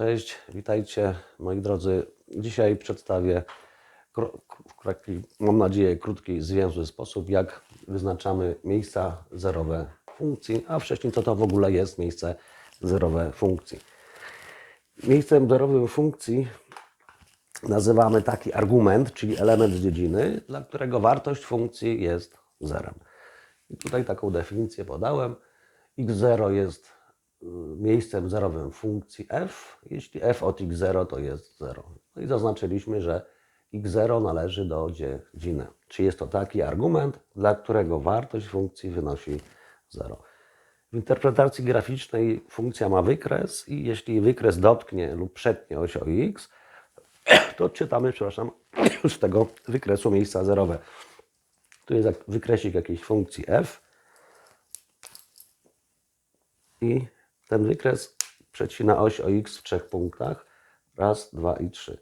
Cześć, witajcie moi drodzy. Dzisiaj przedstawię w taki, mam nadzieję, krótki, zwięzły sposób, jak wyznaczamy miejsca zerowe funkcji, a wcześniej co to w ogóle jest miejsce zerowe funkcji. Miejscem zerowym funkcji nazywamy taki argument, czyli element z dziedziny, dla którego wartość funkcji jest zerem. I tutaj taką definicję podałem. x0 jest miejscem zerowym funkcji f, jeśli f od x0 to jest 0. No i zaznaczyliśmy, że x0 należy do dziedziny. Czy jest to taki argument, dla którego wartość funkcji wynosi 0. W interpretacji graficznej funkcja ma wykres i jeśli wykres dotknie lub przetnie oś o x, to czytamy, przepraszam, z tego wykresu miejsca zerowe. Tu jest wykresik jakiejś funkcji f i ten wykres przecina oś o x w trzech punktach. Raz, dwa i trzy.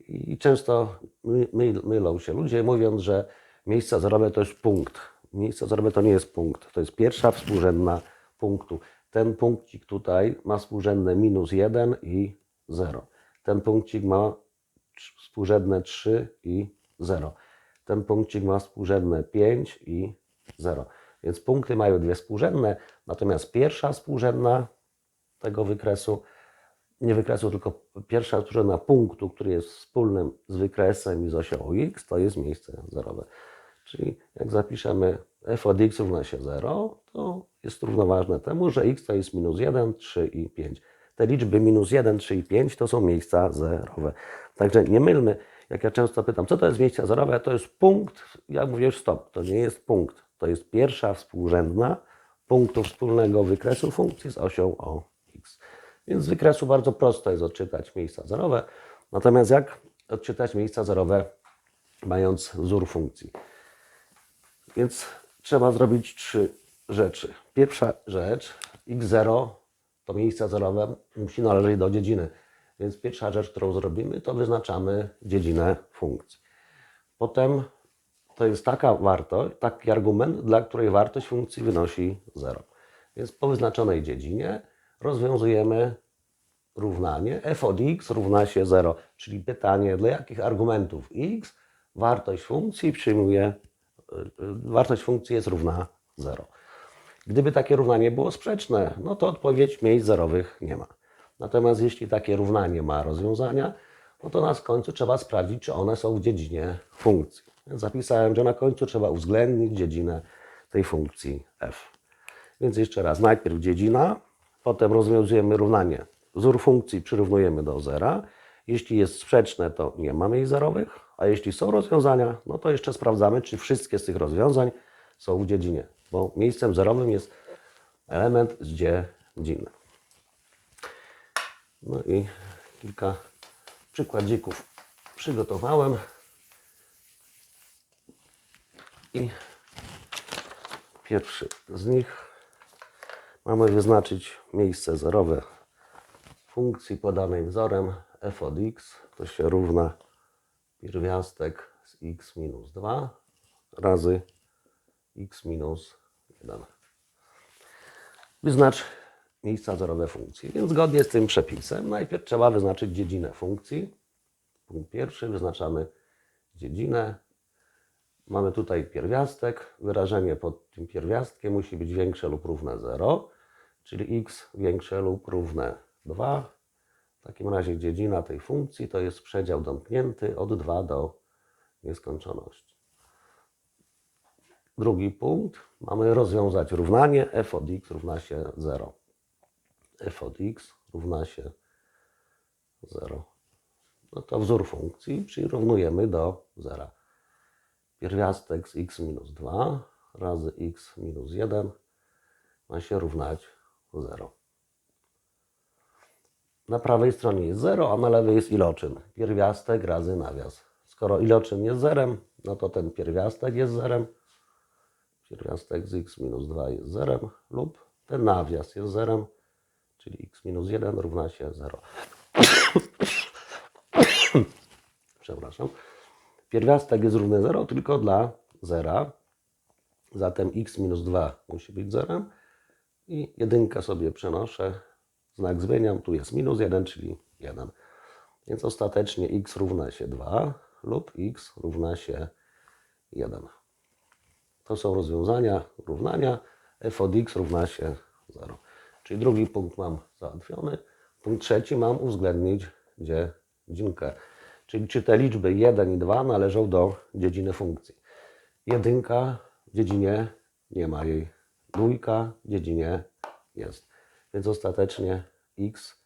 I często my, my, mylą się ludzie, mówiąc, że miejsca zerowe to jest punkt. Miejsce zerowe to nie jest punkt, to jest pierwsza współrzędna punktu. Ten punkcik tutaj ma współrzędne minus 1 i 0. Ten punkcik ma współrzędne 3 i 0. Ten punkcik ma współrzędne 5 i 0. Więc punkty mają dwie współrzędne, natomiast pierwsza współrzędna tego wykresu, nie wykresu, tylko pierwsza współrzędna punktu, który jest wspólnym z wykresem i z osią x, to jest miejsce zerowe. Czyli jak zapiszemy f od x równa się 0, to jest równoważne temu, że x to jest minus 1, 3 i 5. Te liczby minus 1, 3 i 5 to są miejsca zerowe. Także nie mylmy, jak ja często pytam, co to jest miejsce zerowe, to jest punkt, ja mówię stop, to nie jest punkt, to jest pierwsza współrzędna punktu wspólnego wykresu funkcji z osią o x. Więc z wykresu bardzo prosto jest odczytać miejsca zerowe, natomiast jak odczytać miejsca zerowe mając wzór funkcji? Więc trzeba zrobić trzy rzeczy. Pierwsza rzecz, x0 to miejsce zerowe musi należeć do dziedziny. Więc pierwsza rzecz, którą zrobimy, to wyznaczamy dziedzinę funkcji. Potem to jest taka wartość, taki argument, dla której wartość funkcji wynosi 0. Więc po wyznaczonej dziedzinie rozwiązujemy równanie f od x równa się 0, czyli pytanie, dla jakich argumentów x wartość funkcji przyjmuje, y, y, wartość funkcji jest równa 0. Gdyby takie równanie było sprzeczne, no to odpowiedź miejsc zerowych nie ma. Natomiast jeśli takie równanie ma rozwiązania, no to na końcu trzeba sprawdzić, czy one są w dziedzinie funkcji. Więc zapisałem, że na końcu trzeba uwzględnić dziedzinę tej funkcji f. Więc jeszcze raz, najpierw dziedzina, potem rozwiązujemy równanie. Wzór funkcji przyrównujemy do zera. Jeśli jest sprzeczne, to nie ma miejsc zerowych, a jeśli są rozwiązania, no to jeszcze sprawdzamy, czy wszystkie z tych rozwiązań są w dziedzinie, bo miejscem zerowym jest element z dziedziny. No i kilka przykładzików przygotowałem. I pierwszy z nich mamy wyznaczyć miejsce zerowe funkcji podanej wzorem f od x to się równa pierwiastek z x minus 2 razy x minus 1. Wyznacz miejsca zerowe funkcji. Więc zgodnie z tym przepisem najpierw trzeba wyznaczyć dziedzinę funkcji. Punkt pierwszy, wyznaczamy dziedzinę. Mamy tutaj pierwiastek. Wyrażenie pod tym pierwiastkiem musi być większe lub równe 0, czyli x większe lub równe 2. W takim razie dziedzina tej funkcji to jest przedział domknięty od 2 do nieskończoności. Drugi punkt. Mamy rozwiązać równanie f od x równa się 0. f od x równa się 0. No to wzór funkcji przyrównujemy do 0. Pierwiastek z x minus 2 razy x minus 1 ma się równać 0. Na prawej stronie jest 0, a na lewej jest iloczyn. Pierwiastek razy nawias. Skoro iloczyn jest zerem, no to ten pierwiastek jest zerem. Pierwiastek z x minus 2 jest zerem lub ten nawias jest zerem, czyli x minus 1 równa się 0. Przepraszam. Pierwiastek jest równy 0 tylko dla zera. Zatem x minus 2 musi być zerem. I jedynkę sobie przenoszę. Znak zmieniam. Tu jest minus 1, czyli 1. Więc ostatecznie x równa się 2 lub x równa się 1. To są rozwiązania równania f od x równa się 0. Czyli drugi punkt mam załatwiony. Punkt trzeci mam uwzględnić dziedzinkę. Czyli czy te liczby 1 i 2 należą do dziedziny funkcji. Jedynka w dziedzinie nie ma jej. Dwójka w dziedzinie jest. Więc ostatecznie x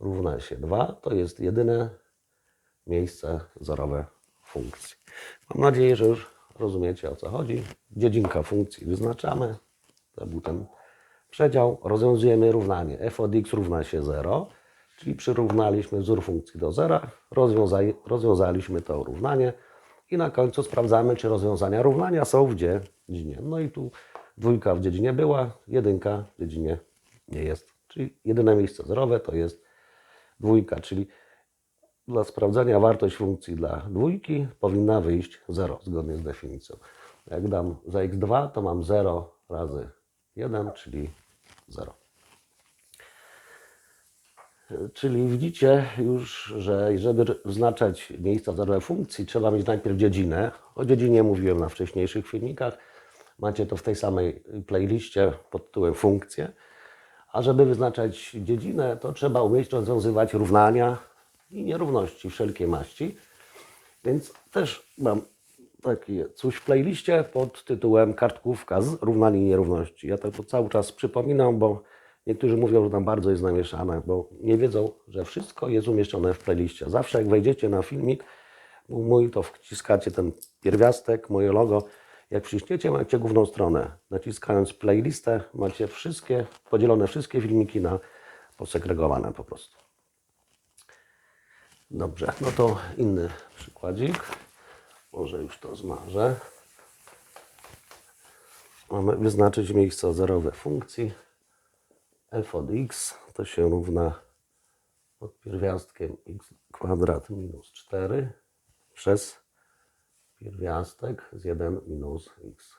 równa się 2. To jest jedyne miejsce zerowe funkcji. Mam nadzieję, że już rozumiecie o co chodzi. Dziedzinka funkcji wyznaczamy. To był ten przedział. Rozwiązujemy równanie f od x równa się 0, czyli przyrównaliśmy wzór funkcji do zera, rozwiązali, rozwiązaliśmy to równanie i na końcu sprawdzamy, czy rozwiązania równania są w dziedzinie. No i tu dwójka w dziedzinie była, jedynka w dziedzinie nie jest. Czyli jedyne miejsce zerowe to jest dwójka, czyli dla sprawdzenia wartość funkcji dla dwójki powinna wyjść 0 zgodnie z definicją. Jak dam za x2, to mam 0 razy 1, czyli 0. Czyli widzicie już, że żeby wyznaczać miejsca zerowe funkcji, trzeba mieć najpierw dziedzinę. O dziedzinie mówiłem na wcześniejszych filmikach. Macie to w tej samej playliście pod tytułem funkcje. A żeby wyznaczać dziedzinę, to trzeba umieć rozwiązywać równania i nierówności wszelkiej maści. Więc też mam takie coś w playliście pod tytułem kartkówka z równań i nierówności. Ja to cały czas przypominam, bo niektórzy mówią, że tam bardzo jest namieszane, bo nie wiedzą, że wszystko jest umieszczone w playliście. Zawsze jak wejdziecie na filmik mój, to wciskacie ten pierwiastek, moje logo. Jak przyśniecie, macie główną stronę. Naciskając playlistę, macie wszystkie, podzielone wszystkie filmiki na posegregowane po prostu. Dobrze, no to inny przykładzik. Może już to zmarzę. Mamy wyznaczyć miejsce zerowe funkcji. f od x to się równa pod pierwiastkiem x kwadrat minus 4 przez pierwiastek z 1 minus x.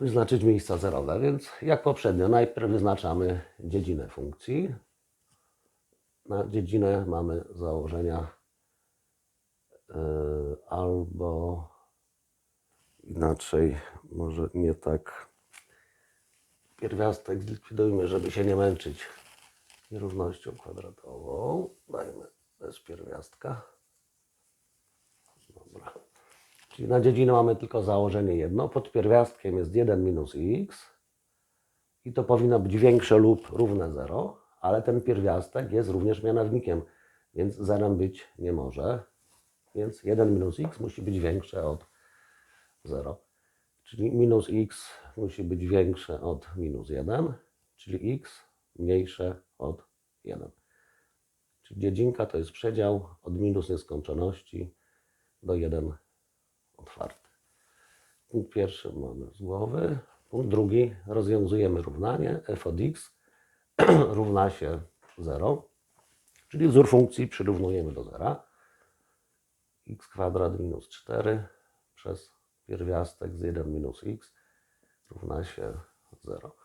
Wyznaczyć miejsca zerowe, więc jak poprzednio, najpierw wyznaczamy dziedzinę funkcji. Na dziedzinę mamy założenia yy, albo inaczej, może nie tak. Pierwiastek zlikwidujmy, żeby się nie męczyć nierównością kwadratową. Dajmy bez pierwiastka. Dobra. Czyli na dziedzinę mamy tylko założenie jedno. Pod pierwiastkiem jest 1 minus x. I to powinno być większe lub równe 0, ale ten pierwiastek jest również mianownikiem, więc zerem być nie może. Więc 1 minus x musi być większe od 0. Czyli minus x musi być większe od minus 1, czyli x mniejsze od 1. Czyli dziedzinka to jest przedział od minus nieskończoności do 1 otwarty. Punkt pierwszy mamy z głowy. Punkt drugi rozwiązujemy równanie f od x równa się 0, czyli wzór funkcji przyrównujemy do 0. x kwadrat minus 4 przez pierwiastek z 1 minus x równa się 0.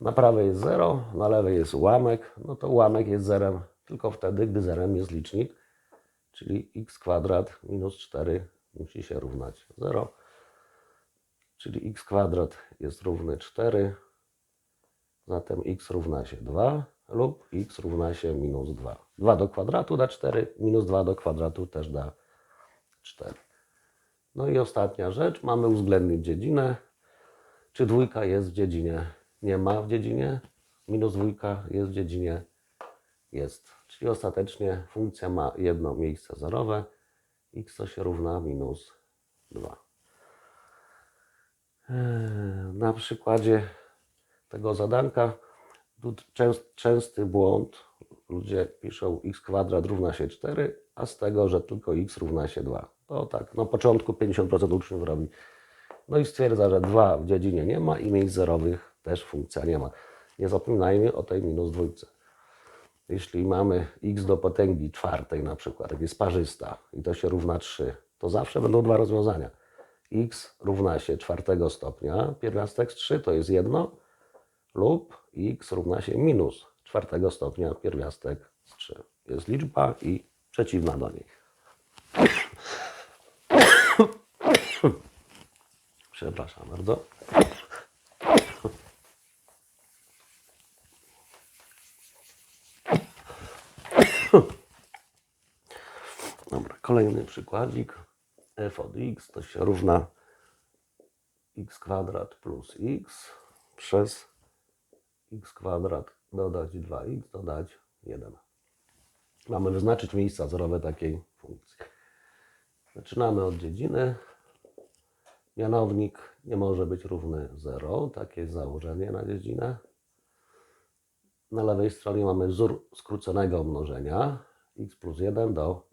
Na prawej jest 0, na lewej jest ułamek. No to ułamek jest zerem tylko wtedy, gdy zerem jest licznik, czyli x kwadrat minus 4 musi się równać 0. Czyli x kwadrat jest równy 4, zatem x równa się 2 lub x równa się minus 2. 2 do kwadratu da 4, minus 2 do kwadratu też da 4. No i ostatnia rzecz, mamy uwzględnić dziedzinę. Czy dwójka jest w dziedzinie? Nie ma w dziedzinie. Minus dwójka jest w dziedzinie? Jest. Czyli ostatecznie funkcja ma jedno miejsce zerowe. X się równa minus 2. Eee, Na przykładzie tego zadanka tu częst, częsty błąd. Ludzie piszą x kwadrat równa się 4, a z tego, że tylko x równa się 2. To tak, na początku 50% uczniów robi. No i stwierdza, że 2 w dziedzinie nie ma i miejsc zerowych też funkcja nie ma. Nie zapominajmy o tej minus dwójce. Jeśli mamy x do potęgi czwartej na przykład, jak jest parzysta i to się równa 3, to zawsze będą dwa rozwiązania. x równa się czwartego stopnia, pierwiastek z 3 to jest jedno, lub x równa się minus czwartego stopnia, pierwiastek z 3. Jest liczba i przeciwna do niej. Przepraszam bardzo. Dobra, kolejny przykładzik. f od x to się równa x kwadrat plus x przez x kwadrat dodać 2x dodać 1. Mamy wyznaczyć miejsca zerowe takiej funkcji. Zaczynamy od dziedziny. Mianownik nie może być równy 0. Takie jest założenie na dziedzinę. Na lewej stronie mamy wzór skróconego mnożenia x plus 1 do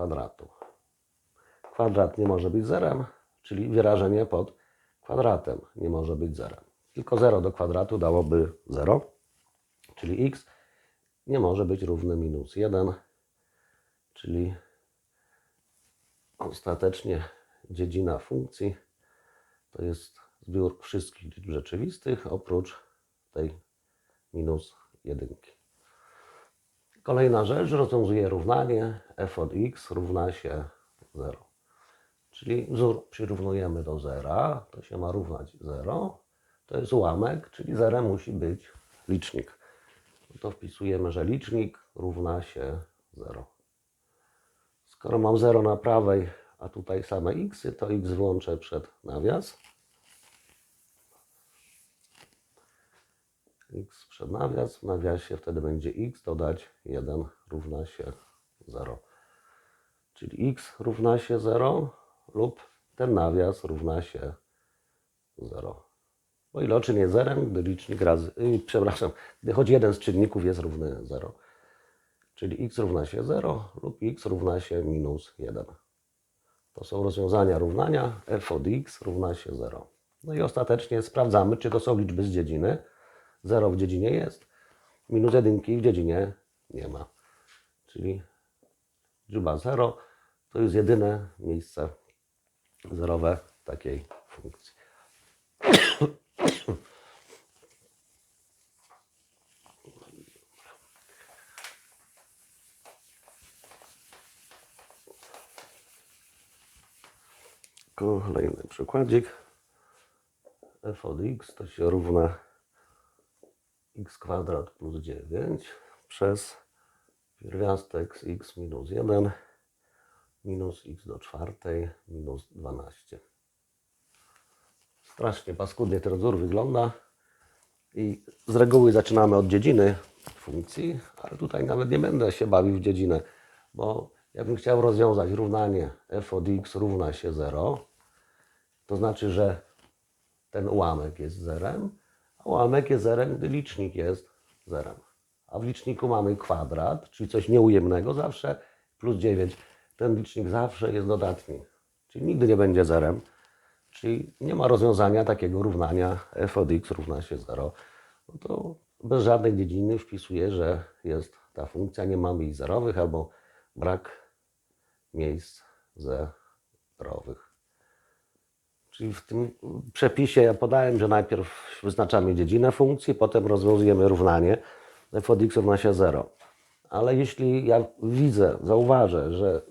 kwadratu. Kwadrat nie może być zerem, czyli wyrażenie pod kwadratem nie może być zerem. Tylko 0 do kwadratu dałoby 0, czyli x nie może być równy minus 1, czyli ostatecznie dziedzina funkcji to jest zbiór wszystkich liczb rzeczywistych oprócz tej minus jedynki. Kolejna rzecz, rozwiązuję równanie f od x równa się 0. Czyli wzór przyrównujemy do zera, to się ma równać 0. To jest ułamek, czyli zerem musi być licznik. To wpisujemy, że licznik równa się 0. Skoro mam 0 na prawej, a tutaj same x, to x włączę przed nawias. X przed nawias, w nawiasie wtedy będzie x dodać 1 równa się 0. Czyli x równa się 0 lub ten nawias równa się 0. O ile czyn jest zerem, gdy licznik razy, yy, przepraszam, gdy choć jeden z czynników jest równy 0. Czyli x równa się 0 lub x równa się minus 1. To są rozwiązania równania f od x równa się 0. No i ostatecznie sprawdzamy, czy to są liczby z dziedziny. 0 w dziedzinie jest, minus jedynki w dziedzinie nie ma. Czyli liczba 0 to jest jedyne miejsce zerowe takiej funkcji. Kolejny przykładzik. f od x to się równa x kwadrat plus 9 przez pierwiastek z x minus 1 minus x do czwartej minus 12. Strasznie paskudnie ten wzór wygląda i z reguły zaczynamy od dziedziny funkcji, ale tutaj nawet nie będę się bawił w dziedzinę, bo ja bym chciał rozwiązać równanie f od x równa się 0, to znaczy, że ten ułamek jest zerem, ułamek jest zerem, gdy licznik jest zerem. A w liczniku mamy kwadrat, czyli coś nieujemnego zawsze, plus 9. Ten licznik zawsze jest dodatni, czyli nigdy nie będzie zerem. Czyli nie ma rozwiązania takiego równania f od x równa się 0. No to bez żadnej dziedziny wpisuję, że jest ta funkcja, nie ma miejsc zerowych albo brak miejsc zerowych. Czyli w tym przepisie ja podałem, że najpierw wyznaczamy dziedzinę funkcji, potem rozwiązujemy równanie f od x równa się 0. Ale jeśli ja widzę, zauważę, że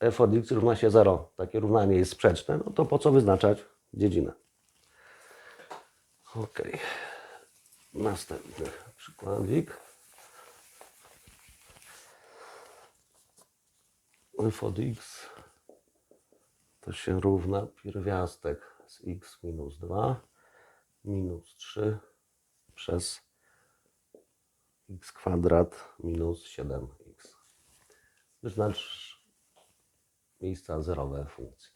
f od x równa się 0, takie równanie jest sprzeczne, no to po co wyznaczać dziedzinę? Ok. Następny przykładzik. f od x to się równa pierwiastek z x minus 2 minus 3 przez x kwadrat minus 7x. Wyznacz miejsca zerowe funkcji.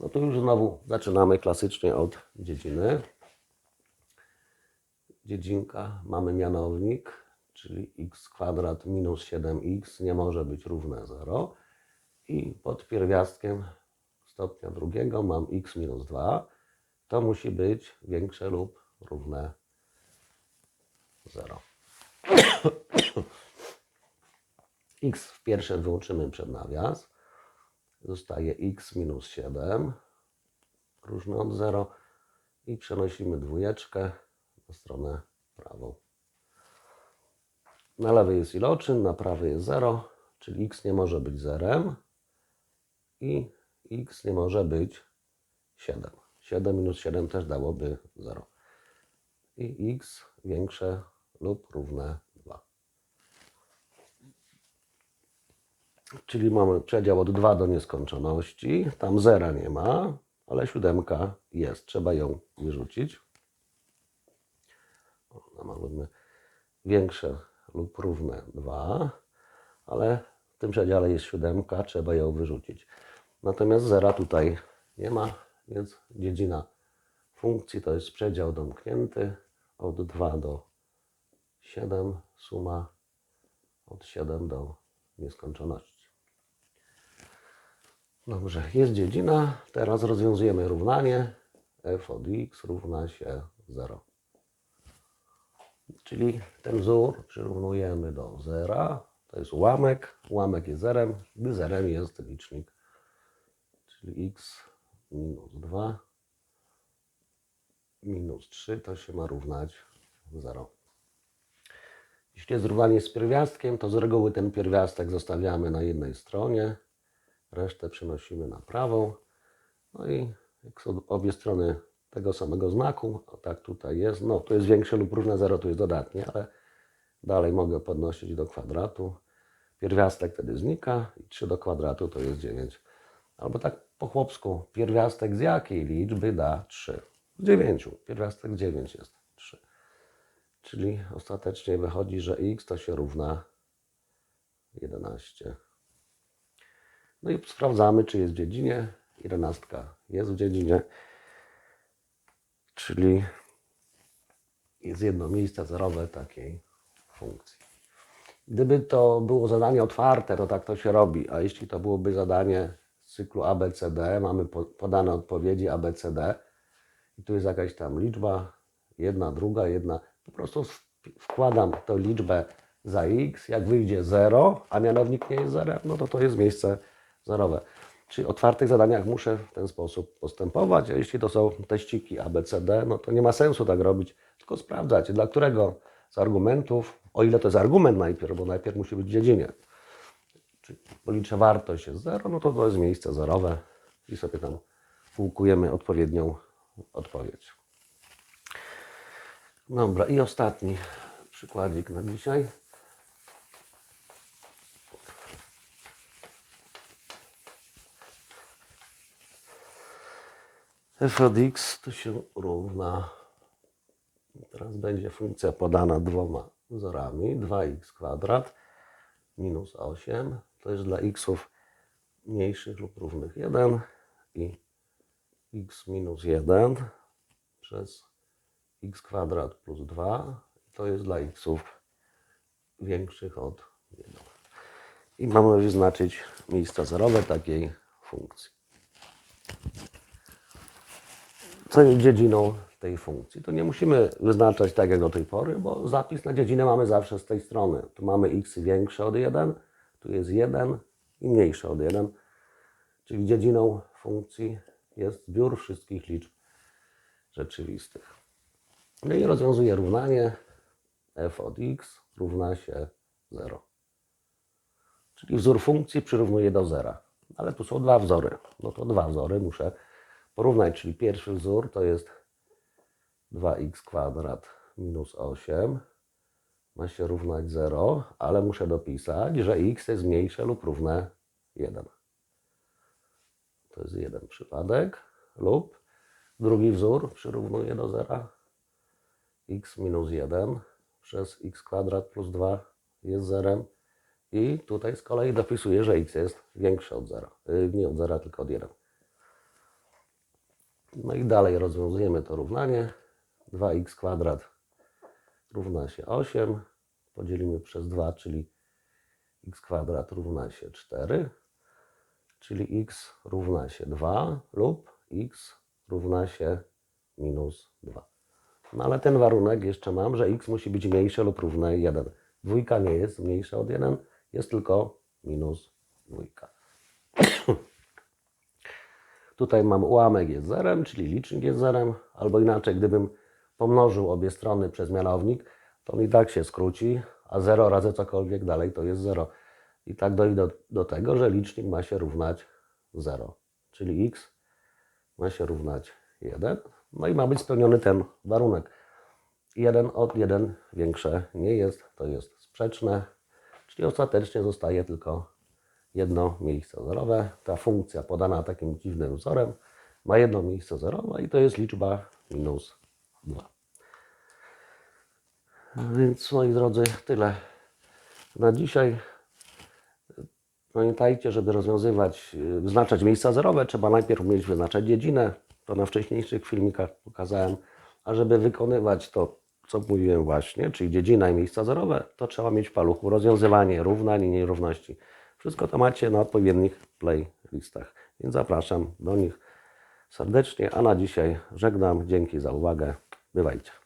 No to już znowu zaczynamy klasycznie od dziedziny. Dziedzinka, mamy mianownik, czyli x kwadrat minus 7x nie może być równe 0. I pod pierwiastkiem stopnia drugiego mam x minus 2. To musi być większe lub równe 0. x w pierwszym wyłączymy przed nawias. Zostaje x minus 7, różne od 0 i przenosimy dwójeczkę na stronę prawą. Na lewej jest iloczyn, na prawej jest 0, czyli x nie może być zerem i x nie może być 7. 7 minus 7 też dałoby 0. I x większe lub równe 2. Czyli mamy przedział od 2 do nieskończoności. Tam zera nie ma, ale siódemka jest. Trzeba ją wyrzucić. O, no większe lub równe 2, ale w tym przedziale jest siódemka, trzeba ją wyrzucić. Natomiast zera tutaj nie ma, więc dziedzina funkcji to jest przedział domknięty od 2 do 7, suma od 7 do nieskończoności. Dobrze, jest dziedzina. Teraz rozwiązujemy równanie. f od x równa się 0. Czyli ten wzór przyrównujemy do zera. To jest ułamek. Ułamek jest zerem, gdy zerem jest licznik. Czyli x minus 2 minus 3 to się ma równać 0. Jeśli jest równanie z pierwiastkiem, to z reguły ten pierwiastek zostawiamy na jednej stronie, resztę przenosimy na prawą. No i jak obie strony tego samego znaku, o tak tutaj jest, no tu jest większe lub równe 0, tu jest dodatnie, ale dalej mogę podnosić do kwadratu. Pierwiastek wtedy znika i 3 do kwadratu to jest 9. Albo tak po chłopsku, pierwiastek z jakiej liczby da 3? Z 9. Pierwiastek 9 jest 3. Czyli ostatecznie wychodzi, że x to się równa 11. No i sprawdzamy, czy jest w dziedzinie. 11 jest w dziedzinie. Czyli jest jedno miejsce zerowe takiej funkcji. Gdyby to było zadanie otwarte, to tak to się robi. A jeśli to byłoby zadanie cyklu ABCD, mamy po- podane odpowiedzi ABCD i tu jest jakaś tam liczba, jedna, druga, jedna. Po prostu wkładam tę liczbę za x, jak wyjdzie 0, a mianownik nie jest zerem, no to to jest miejsce zerowe. Przy otwartych zadaniach muszę w ten sposób postępować, a jeśli to są teściki ABCD, no to nie ma sensu tak robić, tylko sprawdzać, dla którego z argumentów, o ile to jest argument najpierw, bo najpierw musi być w dziedzinie, czy policzę wartość jest 0, no to to jest miejsce zerowe i sobie tam włókujemy odpowiednią odpowiedź. Dobra, i ostatni przykładzik na dzisiaj. f od x to się równa, teraz będzie funkcja podana dwoma wzorami, 2x kwadrat minus 8, to jest dla xów mniejszych lub równych 1 i x minus 1 przez x kwadrat plus 2 to jest dla xów większych od 1. I mamy wyznaczyć miejsca zerowe takiej funkcji. Co jest dziedziną tej funkcji? To nie musimy wyznaczać tak jak do tej pory, bo zapis na dziedzinę mamy zawsze z tej strony. Tu mamy x większe od 1, tu jest 1 i mniejsze od 1. Czyli dziedziną funkcji jest zbiór wszystkich liczb rzeczywistych. No i rozwiązuję równanie f od x równa się 0. Czyli wzór funkcji przyrównuje do zera. Ale tu są dwa wzory. No to dwa wzory muszę porównać. Czyli pierwszy wzór to jest 2x kwadrat minus 8 ma się równać 0, ale muszę dopisać, że x jest mniejsze lub równe 1. To jest jeden przypadek. Lub drugi wzór przyrównuje do zera. x minus 1 przez x kwadrat plus 2 jest zerem. I tutaj z kolei dopisuję, że x jest większe od zera. Yy, Nie od zera, tylko od 1. No i dalej rozwiązujemy to równanie. 2x kwadrat równa się 8. Podzielimy przez 2, czyli x kwadrat równa się 4 czyli x równa się 2 lub x równa się minus 2. No ale ten warunek jeszcze mam, że x musi być mniejsze lub równe 1. Dwójka nie jest mniejsza od 1, jest tylko minus dwójka. Tutaj mam ułamek jest zerem, czyli licznik jest zerem, albo inaczej, gdybym pomnożył obie strony przez mianownik, to on i tak się skróci, a 0 razy cokolwiek dalej to jest 0. I tak dojdę do, do tego, że licznik ma się równać 0, czyli x ma się równać 1. No i ma być spełniony ten warunek. 1 od 1 większe nie jest, to jest sprzeczne, czyli ostatecznie zostaje tylko jedno miejsce zerowe. Ta funkcja podana takim dziwnym wzorem ma jedno miejsce zerowe i to jest liczba minus 2. Więc moi drodzy, tyle na dzisiaj. Pamiętajcie, żeby rozwiązywać, wyznaczać miejsca zerowe, trzeba najpierw umieć wyznaczać dziedzinę. To na wcześniejszych filmikach pokazałem. A żeby wykonywać to, co mówiłem właśnie, czyli dziedzina i miejsca zerowe, to trzeba mieć w paluchu rozwiązywanie równań i nierówności. Wszystko to macie na odpowiednich playlistach. Więc zapraszam do nich serdecznie. A na dzisiaj żegnam. Dzięki za uwagę. Bywajcie.